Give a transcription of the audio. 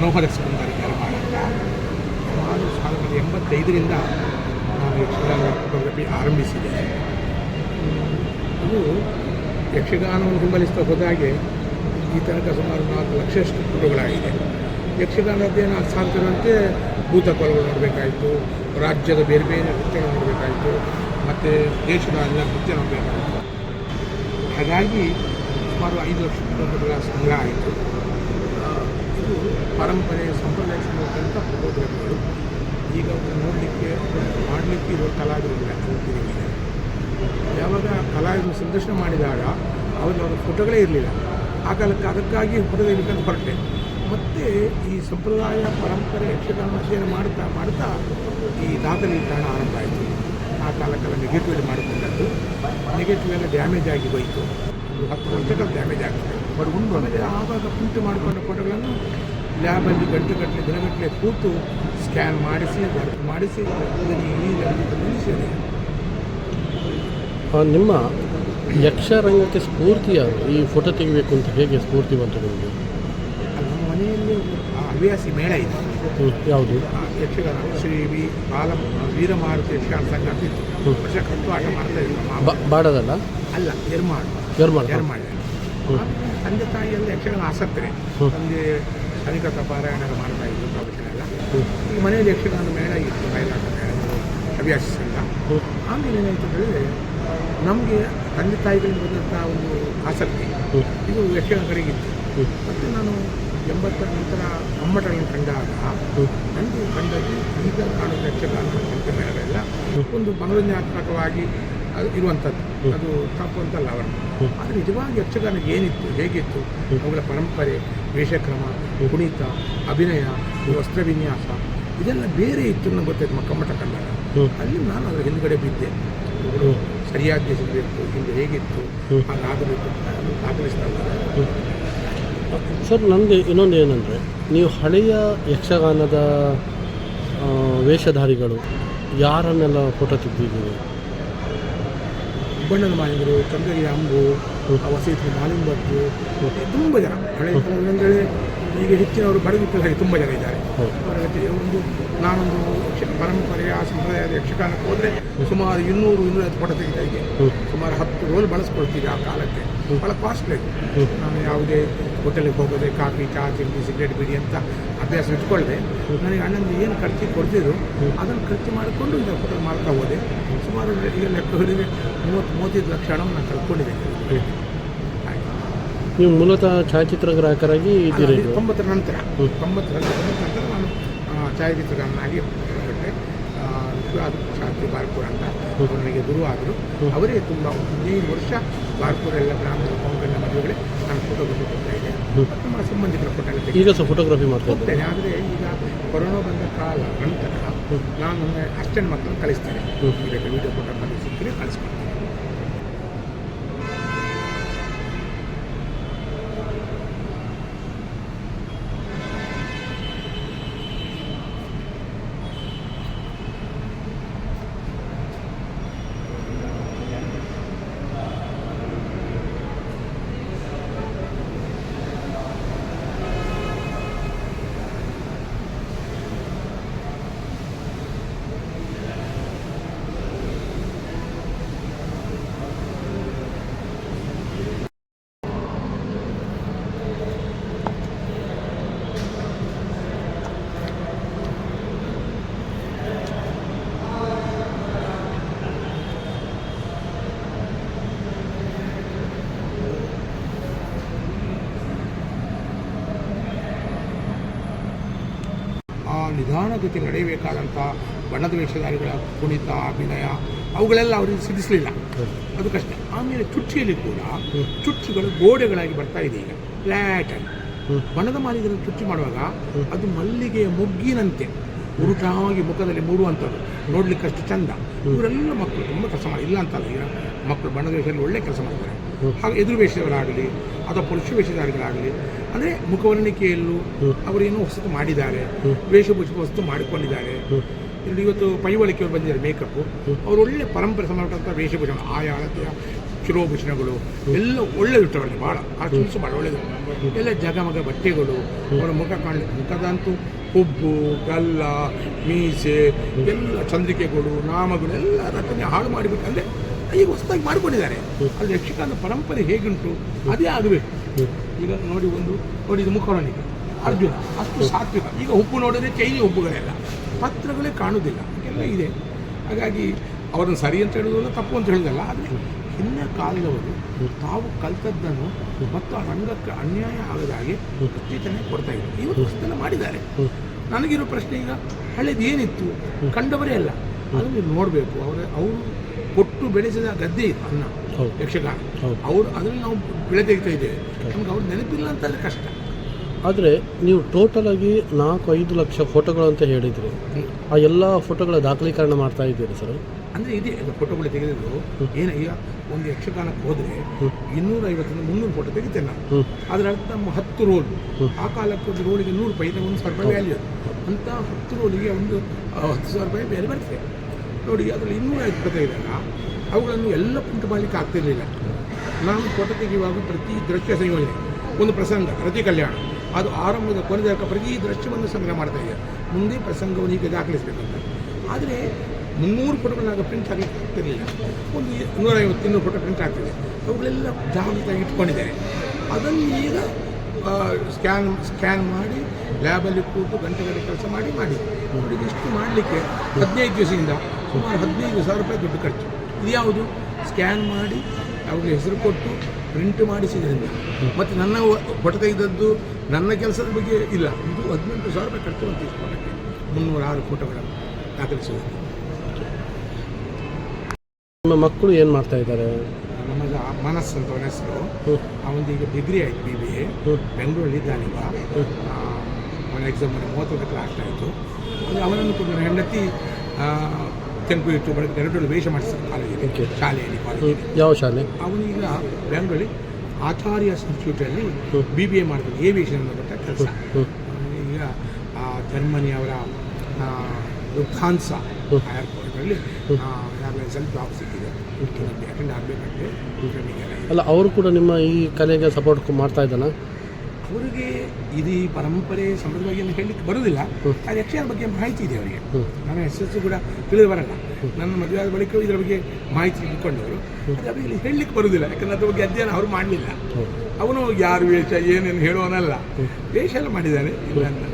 ಮನೋಹರ ಸುಂದರಿ ನಿರ್ಮಾಣ. ಸುಮಾರು ಸಾವಿರದ ಎಂಬತ್ತೈದರಿಂದ ನಾನು ಯಕ್ಷಗಾನ ಫೋಟೋಗ್ರಫಿ ಆರಂಭಿಸಿದೆ. ಇದು ಯಕ್ಷಗಾನವನ್ನು ಬೆಂಬಲಿಸ್ತಾ ಹೋದಾಗೆ ಈ ತನಕ ಸುಮಾರು ನಾಲ್ಕು ಲಕ್ಷಷ್ಟು ಫೋಟೋಗಳಾಗಿದೆ ಯಕ್ಷಗಾನ ಅಧ್ಯಯನ ಸಾಧ್ಯವಂತೆ ಭೂತಕೋಲಗಳು ನೋಡಬೇಕಾಯಿತು, ರಾಜ್ಯದ ಬೇರೆ ಬೇರೆ ನೃತ್ಯಗಳು ನೋಡಬೇಕಾಯಿತು, ಮತ್ತು ದೇಶದ ಎಲ್ಲ ನೃತ್ಯ ನೋಡಬೇಕಾಯಿತು. ಹಾಗಾಗಿ ಸುಮಾರು ಐದು ಲಕ್ಷ ಫೋಟೋಗಳ ಸಂಗ್ರಹ ಆಯಿತು. ಪರಂಪರೆ ಸಂಪ್ರದಾಯ ಸಂಬಂಧಪಟ್ಟಂಥ ಫೋಟೋಗ್ರಫಿಗಳು ಈಗ ಅದನ್ನು ನೋಡಲಿಕ್ಕೆ ಮಾಡಲಿಕ್ಕೆ ಇರುವ ಕಲಾವಿದರಿಲ್ಲ ಅಂತಿರಲಿಲ್ಲ ಯಾವಾಗ ಕಲಾವಿದರು ಸಂದರ್ಶನ ಮಾಡಿದಾಗ ಅವರಿಗೆ ಅವರ ಫೋಟೋಗಳೇ ಇರಲಿಲ್ಲ. ಆ ಕಾಲಕ್ಕೆ ಅದಕ್ಕಾಗಿ ಫೋಟೋ ತೆಗಿಬೇಕಂತ ಹೊರಟೆ. ಮತ್ತು ಈ ಸಂಪ್ರದಾಯ ಪರಂಪರೆ ಯಕ್ಷಗಾನ ಅಧ್ಯಯನ ಮಾಡ್ತಾ ಮಾಡ್ತಾ ಈ ದಾಖಲೆ ದಾಖಲೀಕರಣ ಆರಂಭ ಆಯಿತು. ಆ ಕಾಲಕ್ಕೆಲ್ಲ ನೆಗೆಟಿವ್ ಮಾಡಿಕೊಂಡದ್ದು. ನೆಗೆಟಿವ್ ಎಲ್ಲ ಡ್ಯಾಮೇಜ್ ಆಗಿ ಹೋಯಿತು. ಒಂದು ಹತ್ತು ವರ್ಷಗಳು ಡ್ಯಾಮೇಜ್ ಆಗ್ತದೆ. ಬಟ್ ಉಂಟು ಆಮೇಲೆ ಆವಾಗ ಪ್ರಿಂಟ್ ಮಾಡಿಕೊಂಡ ಫೋಟೋಗಳನ್ನು ಲ್ಯಾಬಲ್ಲಿ ಗಂಟೆಗಟ್ಟಲೆ ದಿನಗಟ್ಟಲೆ ಕೂತು ಸ್ಕ್ಯಾನ್ ಮಾಡಿಸಿ ವರ್ಕ್ ಮಾಡಿಸಿ ಇದನ್ನು ಈ ಆ, ನಿಮ್ಮ ಯಕ್ಷರಂಗಕ್ಕೆ ಸ್ಫೂರ್ತಿ ಯಾರು ಈ ಫೋಟೋ ತೆಗಿಬೇಕು ಅಂತ ಹೇಗೆ ಸ್ಫೂರ್ತಿ ಬಂತು ನಿಮಗೆ ನಮ್ಮ ಮನೆಯಲ್ಲಿ ಆ ಹವ್ಯಾಸಿ ಮೇಳ ಇದೆ ಯಾವುದು ಯಕ್ಷಗಾನ ಶ್ರೀ ವಿ ಬಾಲ ವೀರಮಾರುತಿ ಯಕ್ಷಗಾನ ಸಂಘ ಅಂತ ಇತ್ತು. ವರ್ಷ ಕಟ್ಟು ಆಟ ಮಾಡ್ತಾ ಮಾವ. ಬಾಡದಲ್ಲ ಅಲ್ಲ ಹಾ. ಎರ್ಮಾಳು ಹ್ಮ್. ತಂದೆ ತಾಯಿಯಲ್ಲಿ ಯಕ್ಷಗಾನ ಆಸಕ್ತಿ. ತಂದೆ ಸನಿಕತ ಪಾರಾಯಣ ಮಾಡ್ತಾ ಇದ್ರು ಪ್ರವಚನ ಎಲ್ಲ ಹ್ಮ್. ಈ ಮನೆಯಲ್ಲಿ ಯಕ್ಷಗಾನ ಮೇಳ ಇತ್ತು ಬಯಲಾಟ ಹ್ಮ್. ಆಮೇಲೆ ಏನಾಯಿತು ಹೇಳಿದ್ರೆ ನಮಗೆ ತಂದೆ ತಾಯಿಗಳಿಗೆ ಬಂದಂಥ ಒಂದು ಆಸಕ್ತಿ. ಇದು ಯಕ್ಷಗಾನ ಕಡೆಗಿತ್ತು ಮತ್ತು ನಾನು ಎಂಬತ್ತರ ನಂತರ ಅಮ್ಮಟಗಳನ್ನು ಕಂಡಾಗ. ನನಗೆ ಕಂಡದ್ದು ಈಗ ಕಾಣುವ ಯಕ್ಷಗಾನ ಮೇಳಗಳೆಲ್ಲ ಒಂದು ಮನೋರಂಜನಾತ್ಮಕವಾಗಿ ಅದು ಇರುವಂಥದ್ದು. ಅದು ತಪ್ಪು ಅಂತಲ್ಲ ಅವರ. ಆದರೆ ನಿಜವಾಗಿ ಯಕ್ಷಗಾನ ಏನಿತ್ತು ಹೇಗಿತ್ತು? ಅವುಗಳ ಪರಂಪರೆ ವೇಷಕ್ರಮ ಕುಣಿತ ಅಭಿನಯ ವಸ್ತ್ರವಿನ್ಯಾಸ ವಸ್ತ್ರ ವಿನ್ಯಾಸ ಇದೆಲ್ಲ ಬೇರೆ ಇತ್ತು ನನಗೆ ಗೊತ್ತಾಯ್ತು ಮಕ್ಕ ಮಠ ಕಂಡಾಗ ಹ್ಮ್. ಅಲ್ಲಿ ನಾನು ಅದರ ಹಿಂದ್ಗಡೆ ಬಿದ್ದೆ. ಅವರು ಸರಿಯಾಗಿ ದೇಶಬೇಕು ಹಿಂದೆ ಹೇಗಿತ್ತು. ಹಾಗಾಗಬೇಕು ದಾಖಲಿಸ್ತಾ. ಸರ್ ನನಗೆ ಇನ್ನೊಂದು ಏನಂದರೆ ನೀವು ಹಳೆಯ ಯಕ್ಷಗಾನದ ವೇಷಧಾರಿಗಳು ಯಾರನ್ನೆಲ್ಲ ಫೋಟೋ ತೆಗೆದಿದ್ದೀರಿ? ಬಣ್ಣದ ಮಾಲಿಂಗರು ಚಂದ್ರಗಿರಿ ಅಂಬು. ವಸೀತಿ ಬಗ್ಗೆ ತುಂಬ ಜನ ಹಳೆ ಕಾಲದಲ್ಲಿ ಈಗ ಹೆಚ್ಚಿನವರು ಬಡಗಿಪ್ಪಲ್ಲಿ ಹಾಗೆ ತುಂಬ ಜನ ಇದ್ದಾರೆ. ಅವರ ಜೊತೆ ಒಂದು ನಾನೊಂದು ಯಕ್ಷ ಪರಂಪರೆಯ ಸಂಪ್ರದಾಯದ ಯಕ್ಷಗಾನಕ್ಕೆ ಹೋದರೆ ಸುಮಾರು ಇನ್ನೂರು ಇನ್ನೂರೈವತ್ತು ಫೋಟೋ ತೆಗಿತಾ ಇದ್ದೆ. ಸುಮಾರು ಹತ್ತು ರೋಲ್ ಬಳಸ್ಕೊಳ್ತೀವಿ ಆ ಕಾಲಕ್ಕೆ. ಭಾಳ ಕಾಸ್ಟ್ಲಿ. ನಾನು ಯಾವುದೇ ಹೋಟೆಲಿಗೆ ಹೋಗೋದೆ ಕಾಫಿ ಚಹಾ ತಿಂಡಿ ಸಿಗರೇಟ್ ಬಿಡಿ ಅಂತ ಅಭ್ಯಾಸ ಇಟ್ಕೊಳ್ಳದೆ ನನಗೆ ಅಣ್ಣಂದು ಏನು ಖರ್ಚು ಕೊಡ್ತಿದ್ರು ಅದನ್ನು ಖರ್ಚು ಮಾಡಿಕೊಂಡು ಈಗ ಹೋಟೆಲ್ ಮಾಡ್ತಾ ಹೋದೆ. ಸುಮಾರು ಈಗ ಲೆಕ್ಕ ಹಿಡಿದ್ರೆ ಮೂವತ್ತು ಮೂವತ್ತೈದು ಲಕ್ಷ ಹಣವನ್ನು ನಾನು ಕಳ್ಕೊಂಡಿದ್ದೇನೆ ಆಯ್ತು. ನೀವು ಮೂಲತಃ ಛಾಯಾಚಿತ್ರಗ್ರಾಹಕರಾಗಿ ಇದ್ದೀರಿ ಅಲ್ಲ, ತೊಂಬತ್ತರ ನಂತರ. ತೊಂಬತ್ತರ ನಂತರ ನಾನು ಛಾಯಾಚಿತ್ರಗಾರನಾಗಿ ಹೊರಟೆ ಶಾಂತಿ ಬಾರ್ಪುರ ಅಂತ ನನಗೆ ಗುರು ಆದರು ಅವರೇ ತುಂಬ ಹದಿನೈದು ವರ್ಷ ಬಾರ್ಪುರ ಎಲ್ಲ ಗ್ರಾಮದ ಕೊಂಕಣ ಮದುವೆಗಳೇ ನಾನು ಫೋಟೋಗ್ರಫಿ ಕೊಡ್ತಾ ಇದ್ದೆ. ಮತ್ತು ನಮ್ಮ ಸಂಬಂಧಿಕರ ಫೋಟೋ ಈಗ ಸಹ ಫೋಟೋಗ್ರಫಿ ಇದ್ದೀರಿ? ಹೋಗ್ತೇನೆ ಆದರೆ ಈಗ ಕೊರೋನಾ ಬಂದ ಕಾಲ ನಂತರ ನಾನು ಅಷ್ಟೆಂಡ್ ಮಕ್ಕಳನ್ನು ಕಳಿಸ್ತೇನೆ. ಈಗ ವಿಡಿಯೋ ಫೋಟೋ ಕಳಿಸಿದ್ರೆ ಕಳಿಸ್ಕೊಡ್ತೇನೆ ಆ ನಿಧಾನಗತಿ ನಡೆಯಬೇಕಾದಂಥ ಬಣ್ಣದ ವೇಷಧಾರಿಗಳ ಕುಣಿತ, ಅಭಿನಯ, ಅವುಗಳೆಲ್ಲ ಅವರಿಗೆ ಸಿದ್ಧಿಸಲಿಲ್ಲ. ಅದು ಕಷ್ಟ. ಆಮೇಲೆ ಚುಚ್ಚಿಯಲ್ಲಿ ಕೂಡ ಚುಚ್ಚುಗಳು ಗೋಡೆಗಳಾಗಿ ಬರ್ತಾ ಇದೆ ಈಗ. ಹ್ಮ್. ಬಣ್ಣದ ಮಾಲಿನ್ಯ ಚುಚ್ಚು ಮಾಡುವಾಗ ಅದು ಮಲ್ಲಿಗೆಯ ಮೊಗ್ಗಿನಂತೆ ಉರುಟಾಗಿ ಮುಖದಲ್ಲಿ ಮೂಡುವಂಥದ್ದು. ನೋಡ್ಲಿಕ್ಕೆ ಅಷ್ಟು ಚಂದ. ಇವರೆಲ್ಲ ಮಕ್ಕಳು, ತುಂಬ ಕೆಲಸ ಮಾಡಿ. ಇಲ್ಲ ಅಂತಲ್ಲ ಈಗ ಮಕ್ಕಳು ಬಣ್ಣದ ವೇಷದಲ್ಲಿ ಒಳ್ಳೆ ಕೆಲಸ ಮಾಡ್ತಾರೆ. ಹಾಗೆ ಎದುರು ವೇಷಗಳಾಗಲಿ ಅಥವಾ ಪುರುಷ ವೇಷಧಾರಿಗಳಾಗಲಿ. ಅಂದರೆ ಮುಖವರ್ಣಿಕೆಯಲ್ಲೂ ಅವರೇನೋ ಹೊಸತು ಮಾಡಿದ್ದಾರೆ ವೇಷಭೂಷ ಹೊಸತು ಮಾಡಿಕೊಂಡಿದ್ದಾರೆ. ಇಲ್ಲಿ ಇವತ್ತು ಪೈವಳಿಕೆಯವರು ಬಂದಿದ್ದಾರೆ ಮೇಕಪ್ಪು ಅವರು ಒಳ್ಳೆ ಪರಂಪರೆ ಸಂಬಂಧಪಟ್ಟಂಥ ವೇಷಭೂಷಣ ಆಯಾ ಅಳತೆಯ ಶಿರೋಭೂಷಣಗಳು, ಎಲ್ಲ ಒಳ್ಳೆಯ ಅವರಿಗೆ ಭಾಳ ಆ ಚಿನ್ಸು ಭಾಳ ಒಳ್ಳೆಯದು ಎಲ್ಲ ಜಗಮಗ ಬಟ್ಟೆಗಳು, ಅವರ ಮುಖ ಕಾಣಲಿ, ಮುಖದಂತೂ ಹುಬ್ಬು, ಗಲ್ಲ, ಮೀಸೆ, ಎಲ್ಲ ಚಂದ್ರಿಕೆಗಳು, ನಾಮಗಳು, ಎಲ್ಲ ರಚನೆ ಹಾಳು ಮಾಡಿಬಿಟ್ಟು, ಅಂದರೆ ಈಗ ಹೊಸದಾಗಿ ಮಾಡ್ಕೊಂಡಿದ್ದಾರೆ. ಅಲ್ಲಿ ಯಕ್ಷಗಾನ ಪರಂಪರೆ ಹೇಗುಂಟು? ಅದೇ ಆಗಬೇಕು. ಈಗ ನೋಡಿ ಒಂದು ನೋಡಿ ಇದು ಮುಖವರ್ಣಿಕೆ ಅರ್ಜುನ ಅಷ್ಟು ಸಾತ್ವಿಕ. ಈಗ ಹುಬ್ಬು ನೋಡಿದ್ರೆ ಚೈನಿ ಹುಬ್ಬುಗಳೆಲ್ಲ ಪತ್ರಗಳೇ ಕಾಣುವುದಿಲ್ಲ. ಎಲ್ಲ ಇದೆ. ಹಾಗಾಗಿ ಅವರನ್ನು ಸರಿ ಅಂತ ಹೇಳೋದಲ್ಲ ತಪ್ಪು ಅಂತ ಹೇಳೋದಲ್ಲ ಆದರೆ ಹಿಂದಿನ ಕಾಲದವರು ತಾವು ಕಲ್ತದ್ದನ್ನು ಮತ್ತು ಆ ರಂಗಕ್ಕೆ ಅನ್ಯಾಯ ಆಗದ ಹಾಗೆ ಪ್ರತ್ಯೇಕನೆ ಕೊಡ್ತಾ ಈ ಇವತ್ತು ಹೊಸದನ್ನು ಮಾಡಿದ್ದಾರೆ. ನನಗಿರೋ ಪ್ರಶ್ನೆ ಈಗ ಹಳೇದು ಏನಿತ್ತು ಕಂಡವರೇ ಅಲ್ಲ. ಅದನ್ನು ನೋಡಬೇಕು. ಅವರ ಅವರು ಕೊಟ್ಟು ಬೆಳೆಸಿದ ಗದ್ದೆ ಇದು ಅನ್ನ. ಯಕ್ಷಗಾನ. ಅವರು ಅದರಲ್ಲಿ ನಾವು ಬೆಳೆ ತೆಗಿತಾ ಇದ್ದೇವೆ. ನಮ್ಗೆ ಅವ್ರು ನೆನಪಿಲ್ಲ ಅಂತ ಕಷ್ಟ. ಆದರೆ ನೀವು ಟೋಟಲ್ ಆಗಿ ನಾಲ್ಕು ಐದು ಲಕ್ಷ ಫೋಟೋಗಳು ಅಂತ ಹೇಳಿದ್ರಿ. ಆ ಎಲ್ಲ ಫೋಟೋಗಳ ದಾಖಲೀಕರಣ ಮಾಡ್ತಾ ಇದ್ದೀರಿ ಸರ್ ಅಂದರೆ ಇದೆ ಫೋಟೋಗಳು ತೆಗೆದಿದ್ದು ಏನು ಈಗ ಒಂದು ಯಕ್ಷಗಾನಕ್ಕೆ ಹೋದರೆ ಇನ್ನೂರ ಐವತ್ತರಿಂದ ಮುನ್ನೂರು ಫೋಟೋ ತೆಗಿತೇನೆ ನಾನು. ಅದರ ಅರ್ಥ ನಮ್ಮ ಹತ್ತು ರೋಲ್ ಆ ಕಾಲಕ್ಕೆ ಒಂದು ರೋಲಿಗೆ ನೂರು ರೂಪಾಯಿ ಒಂದು ಸಾವಿರ ರೂಪಾಯಿ ವ್ಯಾಲ್ಯೂ ಅಂತ ಹತ್ತು ರೋಲಿಗೆ ಒಂದು ಹತ್ತು ಸಾವಿರ ರೂಪಾಯಿ ಬೇರೆ ಬರ್ತದೆ. ನೋಡಿ, ಅದರಲ್ಲಿ ಇನ್ನೂರ ಇದೆ ಅವುಗಳನ್ನು ಎಲ್ಲ ಪ್ರಿಂಟ್ ಮಾಡಲಿಕ್ಕೆ ಆಗ್ತಿರಲಿಲ್ಲ ನಾನು ಫೋಟೋ ತೆಗೆಯುವಾಗ ಪ್ರತಿ ದೃಶ್ಯ ಸಂಯೋಜನೆ, ಒಂದು ಪ್ರಸಂಗ ಪ್ರತಿ ಕಲ್ಯಾಣ, ಅದು ಆರಂಭದ ಕೊನೆ ತನಕ ಪ್ರತಿ ದೃಶ್ಯವನ್ನು ಸಂಗ್ರಹ ಮಾಡ್ತಾ ಇದೆ ಮುಂದೆ ಪ್ರಸಂಗವನ್ನು ಈಗ ದಾಖಲಿಸಬೇಕಂತ. ಆದರೆ ಮುನ್ನೂರು ಫೋಟೋಗಳನ್ನಾಗ ಪ್ರಿಂಟ್ ಆಗಲಿಕ್ಕೆ ಆಗ್ತಿರಲಿಲ್ಲ ಒಂದು ನೂರೈವತ್ತು ಇನ್ನೂರು ಫೋಟೋ ಪ್ರಿಂಟ್ ಆಗ್ತಿದೆ. ಅವುಗಳೆಲ್ಲ ಜಾಗೃತವಾಗಿ ಇಟ್ಕೊಂಡಿದ್ದಾರೆ. ಅದನ್ನು ಈಗ ಸ್ಕ್ಯಾನ್ ಸ್ಕ್ಯಾನ್ ಮಾಡಿ ಲ್ಯಾಬಲ್ಲಿ ಕೂತು ಗಂಟೆಗಳ ಕೆಲಸ ಮಾಡಿ ಮಾಡಿ ನೋಡಿ ಇಷ್ಟು ಮಾಡಲಿಕ್ಕೆ? ಹದಿನೈದು ದಿವಸದಿಂದ ಸುಮಾರು ಹದಿನೈದು ಸಾವಿರ ರೂಪಾಯಿ ದುಡ್ಡು ಖರ್ಚು. ಇದು ಯಾವುದು? ಸ್ಕ್ಯಾನ್ ಮಾಡಿ, ಅವ್ರಿಗೆ ಹೆಸರು ಕೊಟ್ಟು ಪ್ರಿಂಟ್ ಮಾಡಿಸಿದ್ರಿಂದ. ಮತ್ತು ನನ್ನ ಹೊಟ್ಟೆ ನನ್ನ ಕೆಲಸದ ಬಗ್ಗೆ ಇಲ್ಲ. ಇದು ಹದಿನೆಂಟು ಸಾವಿರ ರೂಪಾಯಿ ಖರ್ಚು ಅಂತ ಇಸ್ಕೊಳ್ಳೋಕ್ಕೆ ಮುನ್ನೂರ ಆರು ಫೋಟೋಗಳನ್ನು ದಾಖಲಿಸುವುದು ನಿಮ್ಮ ಮಕ್ಕಳು ಏನು ಮಾಡ್ತಾ ಇದ್ದಾರೆ? ಮನಸ್ಸು ಅಂತ ಅವನ ಹೆಸರು. ಅವನಿಗೆ ಈಗ ಡಿಗ್ರಿ ಆಯ್ತು ಬಿ ಬಿ ಎ ಬೆಂಗಳೂರಲ್ಲಿ ಇದ್ದಾನೀಗ ಅವನ ಎಕ್ಸಾಮ್ ಮೂವತ್ತೊಂದು ಲಾಸ್ಟ್ ಆಯಿತು. ಅವನನ್ನು ಕೂಡ ಹೆಂಡತಿ ಆ, ತೆಲುಗು ಇಟ್ಟು ಬಳಿಕ ಎರಡು ವೇಷ ಮಾಡಿಸ್ತಾರೆ ಕಾಲೇಜಲ್ಲಿ Okay. ಶಾಲೆಯಲ್ಲಿ ಕಾಲೇಜಲ್ಲಿ ಯಾವ ಶಾಲೆ? ಅವನೀಗ ಬೆಂಗಳೂರಲ್ಲಿ ಆಚಾರ್ಯ ಇನ್ಸ್ಟಿಟ್ಯೂಟಲ್ಲಿ. ಬಿ ಬಿ ಎ ಮಾಡ್ತಾನೆ ಏವಿಯೇಷನ್ ಅನ್ನೋದಕ್ಕೆ ಕೆಲಸ. ಈಗ ಆ, ಜರ್ಮನಿ ಅವರ ಲುಫ್ಥಾನ್ಸ. ಏರ್ಪೋರ್ಟಲ್ಲಿ ಯಾವಾಗ ಸ್ವಲ್ಪ ಜಾಬ್ ಸಿಕ್ಕಿದೆ ಅಟೆಂಡ್ ಆಗಬೇಕಂತೆ ಟ್ರೈನಿಂಗ್ ಅಲ್ಲ ಅವರು ಕೂಡ ನಿಮ್ಮ ಈ ಕಲೆಗೆ ಸಪೋರ್ಟ್ ಮಾಡ್ತಾ ಇದ್ದಾನ? ಅವರಿಗೆ ಇದು ಈ ಪರಂಪರೆ ಸಮೃದ್ಧವಾಗಿ ಹೇಳಲಿಕ್ಕೆ ಬರೋದಿಲ್ಲ. ಆ ಯಕ್ಷಗಾನ ಬಗ್ಗೆ ಮಾಹಿತಿ ಇದೆ ಅವರಿಗೆ. ನಾನು ನನ್ನ ಹೆಸರು ಕೂಡ ತಿಳಿದು ಬರಲ್ಲ. ನನ್ನ ಮದುವೆ ಆದ ಬಳಿಕ ಇದರ ಬಗ್ಗೆ ಮಾಹಿತಿ ಇಟ್ಕೊಂಡವರು ಅದರಲ್ಲಿ ಅವರಿಗೆ ಇಲ್ಲಿ ಹೇಳಲಿಕ್ಕೆ ಬರುವುದಿಲ್ಲ. ಯಾಕಂದ್ರೆ ಅದ್ರ ಬಗ್ಗೆ ಅಧ್ಯಯನ ಅವರು ಮಾಡಲಿಲ್ಲ. ಅವನು ಯಾರು ವೇಷ ಏನೇನು ಹೇಳೋನಲ್ಲ ವೇಷ ಎಲ್ಲ ಮಾಡಿದ್ದಾನೆ. ಇಲ್ಲ ಅಂತ.